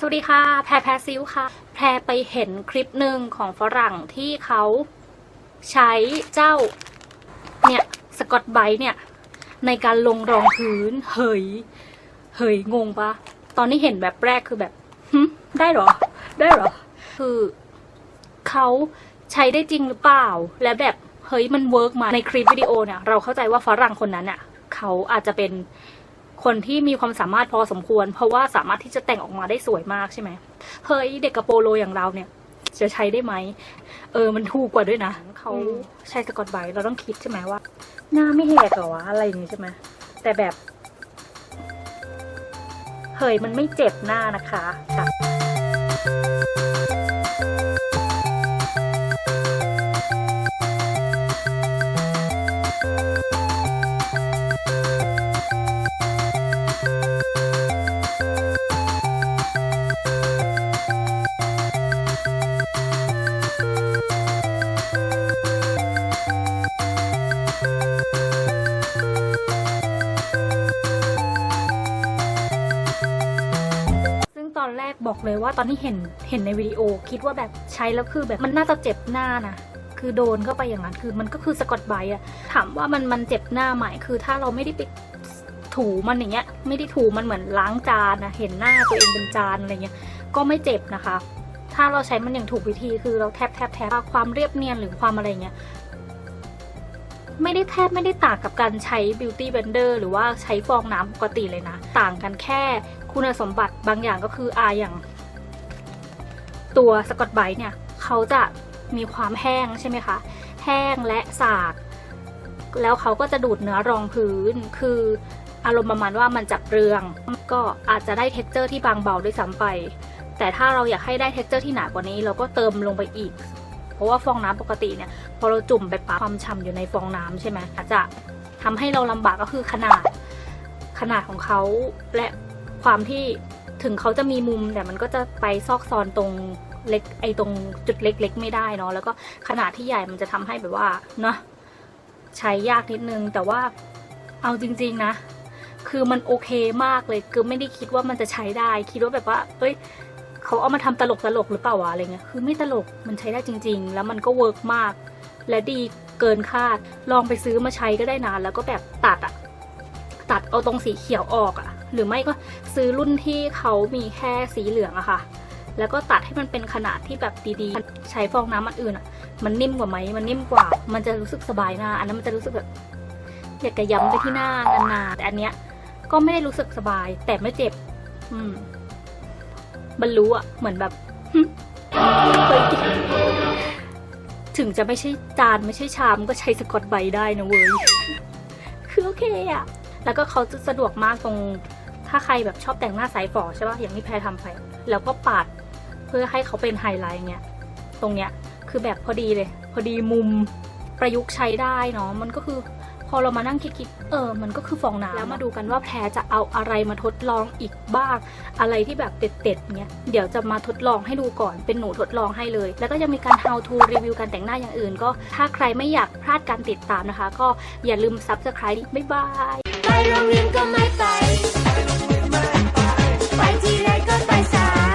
สวัสดีค่ะ แพรแพรซิวค่ะ แพรไปเห็นคลิปหนึ่งของฝรั่งที่เขาใช้เจ้า เนี่ย สกอตไบเนี่ย ในการลงรองพื้น เฮ้ยเฮ้ยงงปะตอนที่เห็นแบบแรกคือแบบหึได้หรอ ได้หรอ คือเขาใช้ได้จริงหรือเปล่า และแบบเฮ้ยมันเวิร์กมาในคลิปวิดีโอเนี่ยเราเข้าใจว่าฝรั่งคนนั้นเนี่ยเขาอาจจะเป็น คนที่มีความสามารถพอสมควร เพราะว่าสามารถที่จะแต่งออกมาได้สวยมากใช่ไหมเฮ้ยเด็กกระโปโลอย่างเราเนี่ย จะใช้ได้ไหมเออมันถูกกว่าด้วยนะเขาใช้สกอตไบรท์เราต้องคิดใช่ไหมว่า หน้าไม่แหกเหรอวะอะไรอย่างนี้ใช่ไหมแต่แบบเฮ้ยมันไม่เจ็บหน้านะคะค่ะ อนแรกบอกเลยว่าตอนที่เห็นเห็นในวิดีโอ คิดว่าแบบใช้แล้วคือแบบมันน่าจะเจ็บหน้านะคือโดนเข้าไปอย่างนั้นคือมันก็คือสะกอตไบอะถามว่ามันมันเจ็บหน้าไหมคือถ้าเราไม่ได้ไปถูมันอย่างเงี้ย ไม่ได้ถูมันเหมือนล้างจานนะเห็นหน้าตัวเองเป็นจานอะไรเงี้ยก็ไม่เจ็บนะคะ ถ้าเราใช้มันอย่างถูกวิธีคือเราแทบแทบแทบความเรียบเนียนหรือความอะไรเงี้ย ไม่ได้แทบไม่ได้ต่างกับการใช้ beauty blender หรือว่าใช้ฟองน้ำปกติเลยนะ ต่างกันแค่คุณสมบัติบางอย่างก็คืออาอย่าง ตัวสกอตไบท์เนี่ยเขาจะมีความแห้งใช่ไหมคะ แห้งและสากแล้วเขาก็จะดูดเนื้อรองพื้น คืออารมณ์ประมาณว่ามันจับเรือง ก็อาจจะได้เท็กเจอร์ที่บางเบาด้วยซ้ำไป แต่ถ้าเราอยากให้ได้เท็กเจอร์ที่หนากว่านี้ เราก็เติมลงไปอีก เพราะว่าฟองน้ำปกติเนี่ยพอเราจุ่มไปปะความฉ่ำอยู่ในฟองน้ำใช่ไหมอาจจะทำให้เราลำบากก็คือขนาดขนาดของเขาและความที่ถึงเขาจะมีมุมแต่มันก็จะไปซอกซอนตรงเล็กไอตรงจุดเล็ก ๆ ไม่ได้เนาะแล้วก็ขนาดที่ใหญ่มันจะทำให้แบบว่าเนาะใช้ยากนิดนึงแต่ว่าเอาจริง ๆนะ คือมันโอเคมากเลยคือไม่ได้คิดว่ามันจะใช้ได้ คิดว่าแบบว่าเอ้ย เขาเอามาทำตลกตลกหรือเปล่าวะอะไรเงี้ยคือไม่ตลกมันใช้ได้จริง ๆ แล้วมันก็เวิร์กมาก และดีเกินคาดลองไปซื้อมาใช้ก็ได้นานแล้วก็แบบตัดอะตัดเอาตรงสีเขียวออกอะหรือไม่ก็ซื้อรุ่นที่เขามีแค่สีเหลืองอะค่ะ แล้วก็ตัดให้มันเป็นขนาดที่แบบดีๆ ใช้ฟองน้ำอันอื่นอะมันนิ่มกว่าไหมมันนิ่มกว่า มันจะรู้สึกสบายหน้า อันนั้นมันจะรู้สึกแบบอยากจะย้ำไปที่หน้านานๆแต่อันเนี้ยก็ไม่ได้รู้สึกสบายแต่ไม่เจ็บ อืม บรรลุอะเหมือนแบบเคยกินถึงจะไม่ใช่จานไม่ใช่ชามก็ใช้สกอตไบได้นะเว้ย คือโอเคอะแล้วก็เขาจะสะดวกมากตรงถ้าใครแบบชอบแต่งหน้าสายฝอใช่ป่ะอย่างที่แพรทำไป แล้วก็ปาดเพื่อให้เขาเป็นไฮไลท์เงี้ยตรงเนี้ยคือแบบพอดีเลย พอดีมุมประยุกต์ใช้ได้เนาะมันก็คือ พอเรามานั่งคิดๆเออ มันก็คือฟองน้ำแล้วมาดูกันว่าแพรจะเอาอะไรมาทดลองอีกบ้าง อะไรที่แบบเด็ดๆเนี้ยเดี๋ยวจะมาทดลองให้ดูก่อนเป็นหนูทดลองให้เลย แล้วก็ยังมีการ how to รีวิวการแต่งหน้าอย่างอื่น ก็ถ้าใครไม่อยากพลาดการติดตามนะคะ ก็อย่าลืม subscribe บ๊ายบายไปโรงเรียนก็ไม่ไป